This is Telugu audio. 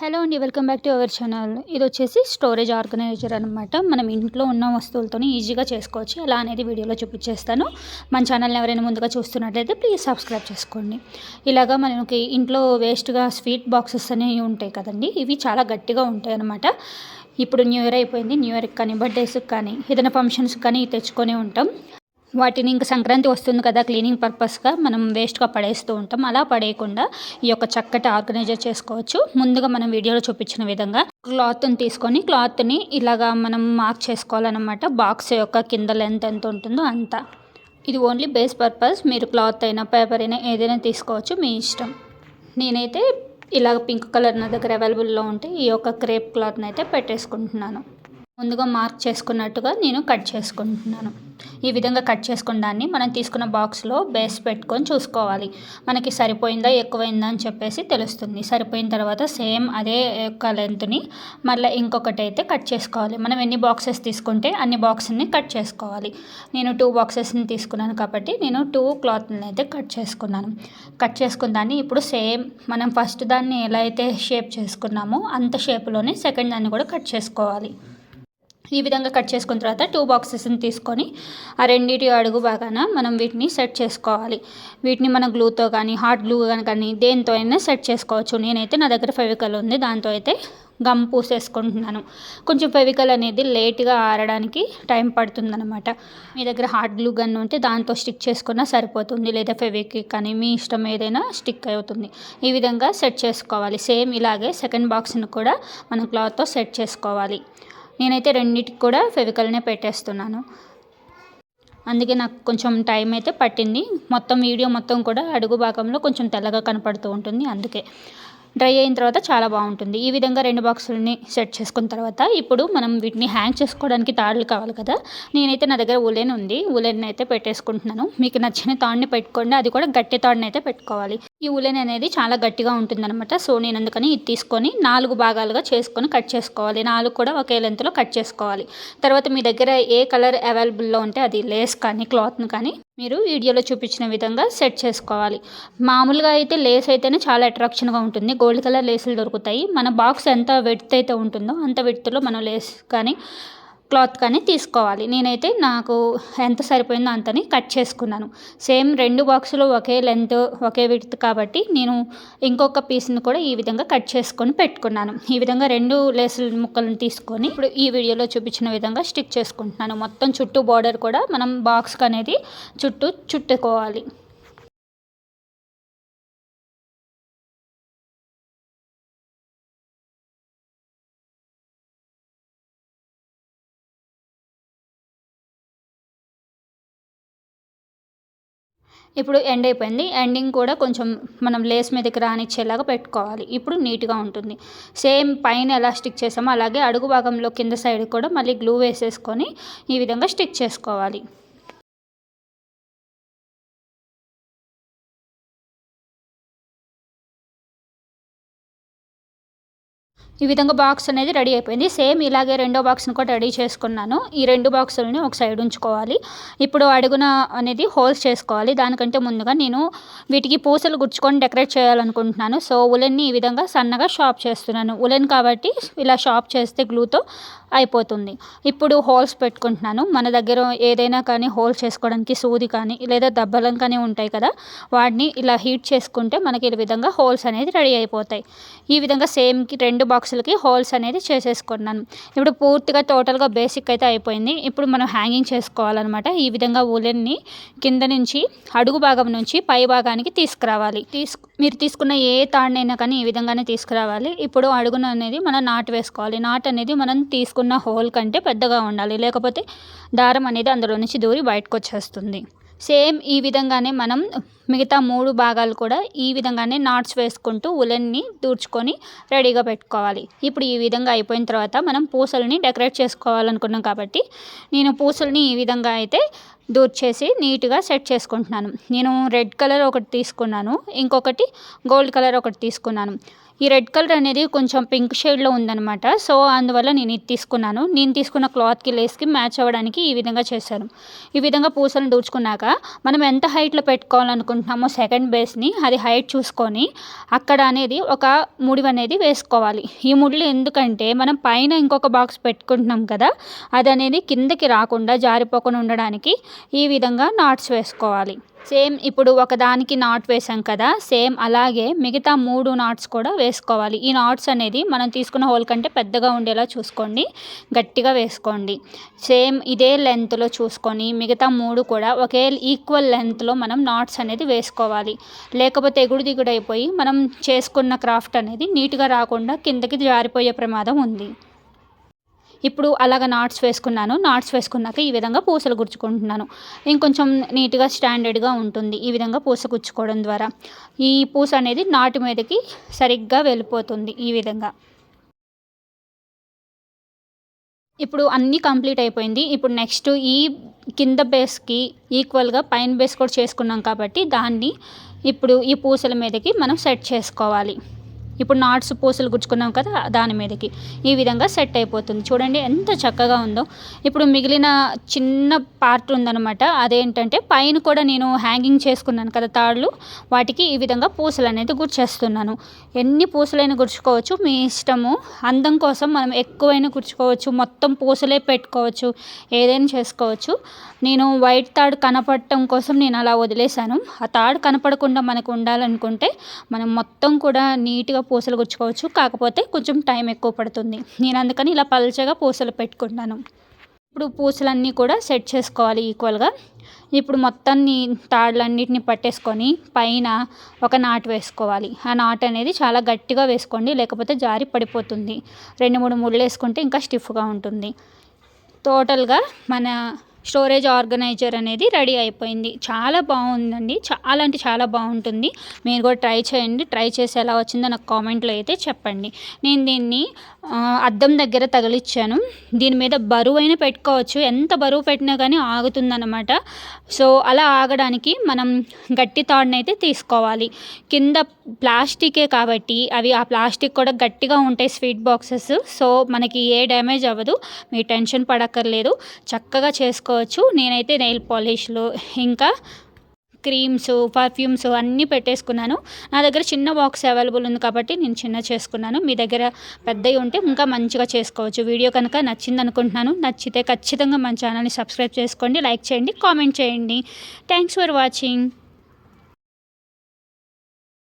హలో అండి welcome back to our channel. ఇది వచ్చేసి స్టోరేజ్ ఆర్గనైజర్ అనమాట మనం ఇంట్లో ఉన్న వస్తువులతో ఈజీగా చేసుకోవచ్చు. ఎలా అనేది వీడియోలో చూపించేస్తాను. మన ఛానల్ని ఎవరైనా ముందుగా చూస్తున్నట్లయితే ప్లీజ్ సబ్స్క్రైబ్ చేసుకోండి. ఇలాగా మనకి ఇంట్లో వేస్ట్గా స్వీట్ బాక్సెస్ అనేవి ఉంటాయి కదండి ఇవి చాలా గట్టిగా ఉంటాయి అనమాట ఇప్పుడు న్యూ ఇయర్ అయిపోయింది. న్యూ ఇయర్కి కానీ బర్త్డేస్కి కానీ ఏదైనా ఫంక్షన్స్కి కానీ తెచ్చుకొని ఉంటాం. వాటిని ఇంకా సంక్రాంతి వస్తుంది కదా క్లీనింగ్ పర్పస్గా మనం వేస్ట్గా పడేస్తూ ఉంటాం. అలా పడేయకుండా ఈ యొక్క చక్కటి ఆర్గనైజర్ చేసుకోవచ్చు. ముందుగా మనం వీడియోలో చూపించిన విధంగా క్లాత్ని తీసుకొని క్లాత్ని ఇలాగా మనం మార్క్ చేసుకోవాలన్నమాట. బాక్స్ యొక్క కింద లెంత్ ఎంత ఉంటుందో అంత. ఇది ఓన్లీ బేస్ పర్పస్. మీరు క్లాత్ అయినా పేపర్ అయినా ఏదైనా తీసుకోవచ్చు మీ ఇష్టం. నేనైతే ఇలాగ పింక్ కలర్ నా దగ్గర అవైలబుల్లో ఉంటే ఈ యొక్క క్రేప్ క్లాత్ని అయితే పెట్టేసుకుంటున్నాను. ముందుగా మార్క్ చేసుకున్నట్టుగా నేను కట్ చేసుకుంటున్నాను. ఈ విధంగా కట్ చేసుకున్న దాన్ని మనం తీసుకున్న బాక్స్లో బేస్ పెట్టుకొని చూసుకోవాలి. మనకి సరిపోయిందా ఎక్కువైందా అని చెప్పేసి తెలుస్తుంది. సరిపోయిన తర్వాత సేమ్ అదే యొక్క లెంత్ని మళ్ళీ ఇంకొకటి అయితే కట్ చేసుకోవాలి. మనం ఎన్ని బాక్సెస్ తీసుకుంటే అన్ని బాక్స్ని కట్ చేసుకోవాలి. నేను టూ బాక్సెస్ని తీసుకున్నాను కాబట్టి నేను టూ క్లాత్ని అయితే కట్ చేసుకున్నాను. కట్ చేసుకున్న దాన్ని ఇప్పుడు సేమ్ మనం ఫస్ట్ దాన్ని ఎలా అయితే షేప్ చేసుకున్నామో అంత షేప్లోనే సెకండ్ దాన్ని కూడా కట్ చేసుకోవాలి. ఈ విధంగా కట్ చేసుకున్న తర్వాత టూ బాక్సెస్ని తీసుకొని ఆ రెండింటి అడుగు బాగాన మనం వీటిని సెట్ చేసుకోవాలి. వీటిని మన గ్లూతో కానీ హాట్ గ్లూ కానీ దేనితో అయినా సెట్ చేసుకోవచ్చు. నేనైతే నా దగ్గర ఫెవికల్ ఉంది. దాంతో అయితే గమ్ పూసేసుకుంటున్నాను. కొంచెం ఫెవికల్ అనేది లేట్గా ఆరడానికి టైం పడుతుందనమాట మీ దగ్గర హాట్ గ్లూ గన్ ఉంటే దాంతో స్టిక్ చేసుకున్నా సరిపోతుంది. లేదా ఫెవిక్విక్ కానీ మీ ఇష్టం ఏదైనా స్టిక్ అవుతుంది. ఈ విధంగా సెట్ చేసుకోవాలి. సేమ్ ఇలాగే సెకండ్ బాక్స్ని కూడా మనం క్లాత్తో సెట్ చేసుకోవాలి. నేనైతే రెండింటికి కూడా ఫెవికల్నే పెట్టేస్తున్నాను. అందుకే నాకు కొంచెం టైం అయితే పట్టింది. మొత్తం వీడియో మొత్తం కూడా అడుగు భాగంలో కొంచెం తెల్లగా కనపడుతూ ఉంటుంది. అందుకే డ్రై అయిన తర్వాత చాలా బాగుంటుంది. ఈ విధంగా రెండు బాక్సులని సెట్ చేసుకున్న తర్వాత ఇప్పుడు మనం వీటిని హ్యాంగ్ చేసుకోవడానికి తాడులు కావాలి కదా. నేనైతే నా దగ్గర ఉలెన్ ఉంది. ఉలెన్ అయితే పెట్టేసుకుంటున్నాను. మీకు నచ్చిన తాడుని పెట్టుకోండి. అది కూడా గట్టి తాడుని అయితే పెట్టుకోవాలి. ఈ ఉలెన్ అనేది చాలా గట్టిగా ఉంటుందన్నమాట. సో నేను అందుకని ఇది తీసుకొని నాలుగు భాగాలుగా చేసుకొని కట్ చేసుకోవాలి. నాలుగు కూడా ఒకే లెంత్లో కట్ చేసుకోవాలి. తర్వాత మీ దగ్గర ఏ కలర్ అవైలబుల్లో ఉంటే అది లేస్ కానీ క్లాత్ని కానీ మీరు వీడియోలో చూపించిన విధంగా సెట్ చేసుకోవాలి. మామూలుగా అయితే లేస్ అయితేనే చాలా అట్రాక్షన్గా ఉంటుంది. గోల్డ్ కలర్ లేసులు దొరుకుతాయి. మన బాక్స్ ఎంత వెడ్త్ అయితే ఉంటుందో అంత వెడ్త్లో మనం లేస్ కానీ క్లాత్ కానీ తీసుకోవాలి. నేనైతే నాకు ఎంత సరిపోయిందో అంతని కట్ చేసుకున్నాను. సేమ్ రెండు బాక్సులు ఒకే లెంత్ ఒకే విడ్త్ కాబట్టి నేను ఇంకొక పీస్ని కూడా ఈ విధంగా కట్ చేసుకొని పెట్టుకున్నాను. ఈ విధంగా రెండు లేసుల ముక్కలను తీసుకొని ఇప్పుడు ఈ వీడియోలో చూపించిన విధంగా స్టిక్ చేసుకుంటున్నాను. మొత్తం చుట్టూ బార్డర్ కూడా మనం బాక్స్కి అనేది చుట్టూ చుట్టుకోవాలి. ఇప్పుడు ఎండ్ అయిపోయింది. ఎండింగ్ కూడా కొంచెం మనం లేస్ మీదకి రానిచ్చేలాగా పెట్టుకోవాలి. ఇప్పుడు నీట్గా ఉంటుంది. సేమ్ పైన ఎలా స్టిక్ చేసామో అలాగే అడుగు భాగంలో కింద సైడ్ కూడా మళ్ళీ గ్లూ వేసేసుకొని ఈ విధంగా స్టిక్ చేసుకోవాలి. ఈ విధంగా బాక్స్ అనేది రెడీ అయిపోయింది. సేమ్ ఇలాగే రెండో బాక్స్ని కూడా రెడీ చేసుకున్నాను. ఈ రెండు బాక్సులని ఒక సైడ్ ఉంచుకోవాలి. ఇప్పుడు అడుగున అనేది హోల్స్ చేసుకోవాలి. దానికంటే ముందుగా నేను వీటికి పూసలు గుచ్చుకొని డెకరేట్ చేయాలనుకుంటున్నాను. సో ఉలెన్ని ఈ విధంగా సన్నగా షాప్ చేస్తున్నాను. ఉలెన్ కాబట్టి ఇలా షాప్ చేస్తే గ్లూతో అయిపోతుంది. ఇప్పుడు హోల్స్ పెట్టుకుంటున్నాను. మన దగ్గర ఏదైనా కానీ హోల్స్ చేసుకోవడానికి సూది కానీ లేదా దబ్బలం కానీ ఉంటాయి కదా వాటిని ఇలా హీట్ చేసుకుంటే మనకి ఈ విధంగా హోల్స్ అనేది రెడీ అయిపోతాయి. ఈ విధంగా సేమ్కి రెండు బాక్స్ బాక్సులకి హోల్స్ అనేది చేసేసుకున్నాను. ఇప్పుడు పూర్తిగా టోటల్గా బేసిక్ అయితే అయిపోయింది. ఇప్పుడు మనం హ్యాంగింగ్ చేసుకోవాలన్నమాట. ఈ విధంగా ఉలెన్ని కింద నుంచి అడుగు భాగం నుంచి పై భాగానికి తీసుకురావాలి. తీసుకు మీరు తీసుకున్న ఏ తాడినైనా కానీ ఈ విధంగానే తీసుకురావాలి. ఇప్పుడు అడుగున అనేది మనం నాటు వేసుకోవాలి. నాట్ అనేది మనం తీసుకున్న హోల్ కంటే పెద్దగా ఉండాలి. లేకపోతే దారం అనేది అందులో నుంచి దూరి బయటకు వచ్చేస్తుంది. సేమ్ ఈ విధంగానే మనం మిగతా మూడు భాగాలు కూడా ఈ విధంగానే నాట్స్ వేసుకుంటూ ఉలెన్ని దూర్చుకొని రెడీగా పెట్టుకోవాలి. ఇప్పుడు ఈ విధంగా అయిపోయిన తర్వాత మనం పూసల్ని డెకరేట్ చేసుకోవాలనుకున్నాం కాబట్టి నేను పూసల్ని ఈ విధంగా అయితే దూర్చేసి నీట్గా సెట్ చేసుకుంటున్నాను. నేను రెడ్ కలర్ ఒకటి తీసుకున్నాను ఇంకొకటి గోల్డ్ కలర్ ఒకటి తీసుకున్నాను. ఈ రెడ్ కలర్ అనేది కొంచెం పింక్ షేడ్లో ఉందనమాట సో అందువల్ల నేను ఇది తీసుకున్నాను. నేను తీసుకున్న క్లాత్కి లేస్కి మ్యాచ్ అవ్వడానికి ఈ విధంగా చేశాను ఈ విధంగా పూసలను దూచుకున్నాక మనం ఎంత హైట్లో పెట్టుకోవాలనుకుంటున్నామో సెకండ్ బేస్ని అది హైట్ చూసుకొని అక్కడ అనేది ఒక ముడివి అనేది వేసుకోవాలి. ఈ ముడులు ఎందుకంటే మనం పైన ఇంకొక బాక్స్ పెట్టుకుంటున్నాం కదా అది అనేది కిందకి రాకుండా జారిపోకుండా ఉండడానికి ఈ విధంగా నాట్స్ వేసుకోవాలి. సేమ్ ఇప్పుడు ఒకదానికి నాట్ వేసాం కదా సేమ్ అలాగే మిగతా మూడు నాట్స్ కూడా వేసుకోవాలి. ఈ నాట్స్ అనేది మనం తీసుకున్న హోల్ కంటే పెద్దగా ఉండేలా చూసుకోండి గట్టిగా వేసుకోండి. సేమ్ ఇదే లెంత్లో చూసుకొని మిగతా మూడు కూడా ఒకే ఈక్వల్ లెంత్లో మనం నాట్స్ అనేది వేసుకోవాలి. లేకపోతే ఎగుడు దిగుడైపోయి మనం చేసుకున్న క్రాఫ్ట్ అనేది నీట్గా రాకుండా కిందకి జారిపోయే ప్రమాదం ఉంది. ఇప్పుడు అలాగ నాట్స్ వేసుకున్నాను. నాట్స్ వేసుకున్నాక ఈ విధంగా పూసలు గుచ్చుకుంటున్నాను ఇంకొంచెం నీట్గా స్టాండర్డ్గా ఉంటుంది ఈ విధంగా పూస గుచ్చుకోవడం ద్వారా. ఈ పూస అనేది నాటు మీదకి సరిగ్గా వెళ్ళిపోతుంది ఈ విధంగా. ఇప్పుడు అన్నీ కంప్లీట్ అయిపోయింది. ఇప్పుడు నెక్స్ట్ ఈ కింద బేస్కి ఈక్వల్గా పైన బేస్ కూడా చేసుకున్నాం కాబట్టి దాన్ని ఇప్పుడు ఈ పూసల మీదకి మనం సెట్ చేసుకోవాలి. ఇప్పుడు నాట్స్ పూసలు గుచ్చుకున్నాం కదా దాని మీదకి. ఈ విధంగా సెట్ అయిపోతుంది. చూడండి ఎంత చక్కగా ఉందో. ఇప్పుడు మిగిలిన చిన్న పార్ట్ ఉందనమాట అదేంటంటే పైన కూడా నేను హ్యాంగింగ్ చేసుకున్నాను కదా తాళ్ళు. వాటికి ఈ విధంగా పూసలు అనేది గుర్చేస్తున్నాను ఎన్ని పూసలైనా గుర్చుకోవచ్చు మీ ఇష్టము. అందం కోసం మనం ఎక్కువైనా గుర్చుకోవచ్చు మొత్తం పూసలే పెట్టుకోవచ్చు. ఏదైనా చేసుకోవచ్చు. నేను వైట్ తాడు కనపడటం కోసం నేను అలా వదిలేశాను. ఆ తాడు కనపడకుండా మనకు ఉండాలనుకుంటే మనం మొత్తం కూడా నీట్గా పూసలు గుచ్చుకోవచ్చు కాకపోతే కొంచెం టైం ఎక్కువ పడుతుంది. నేను అందుకని ఇలా పల్చగా పూసలు పెట్టుకుంటాను. ఇప్పుడు పూసలన్నీ కూడా సెట్ చేసుకోవాలి ఈక్వల్గా ఇప్పుడు మొత్తాన్ని తాడులన్నిటిని పట్టేసుకొని పైన ఒక నాటు వేసుకోవాలి. ఆ నాటు అనేది చాలా గట్టిగా వేసుకోండి లేకపోతే జారి పడిపోతుంది. రెండు మూడు ముళ్ళు వేసుకుంటే ఇంకా స్టిఫ్గా ఉంటుంది. టోటల్గా మన స్టోరేజ్ ఆర్గనైజర్ అనేది రెడీ అయిపోయింది. చాలా బాగుందండి. చాలా అంటే చాలా బాగుంటుంది. మీరు కూడా ట్రై చేయండి. ట్రై చేసి ఎలా వచ్చిందో నాకు కామెంట్లో అయితే చెప్పండి. నేను దీన్ని అద్దం దగ్గర తగిలిచ్చాను. దీని మీద బరువు అయినా పెట్టుకోవచ్చు. ఎంత బరువు పెట్టినా కానీ ఆగుతుందన్నమాట. సో అలా ఆగడానికి మనం గట్టి తాడునైతే తీసుకోవాలి. కింద ప్లాస్టికే కాబట్టి అవి ఆ ప్లాస్టిక్ కూడా గట్టిగా ఉంటాయి స్వీట్ బాక్సెస్. సో మనకి ఏ డ్యామేజ్ అవ్వదు. మీరు టెన్షన్ పడక్కర్లేదు. చక్కగా చేసుకోవచ్చు. నేనైతే నెయిల్ పాలిష్లు ఇంకా క్రీమ్స్ పర్ఫ్యూమ్స్ అన్నీ పెట్టేసుకున్నాను. నా దగ్గర చిన్న బాక్స్ అవైలబుల్ ఉంది కాబట్టి నేను చిన్న చేసుకున్నాను. మీ దగ్గర పెద్దవి ఉంటే ఇంకా మంచిగా చేసుకోవచ్చు. వీడియో కనుక నచ్చింది అనుకుంటున్నాను నచ్చితే ఖచ్చితంగా మన ఛానల్ని సబ్స్క్రైబ్ చేసుకోండి లైక్ చేయండి కామెంట్ చేయండి. Thanks for watching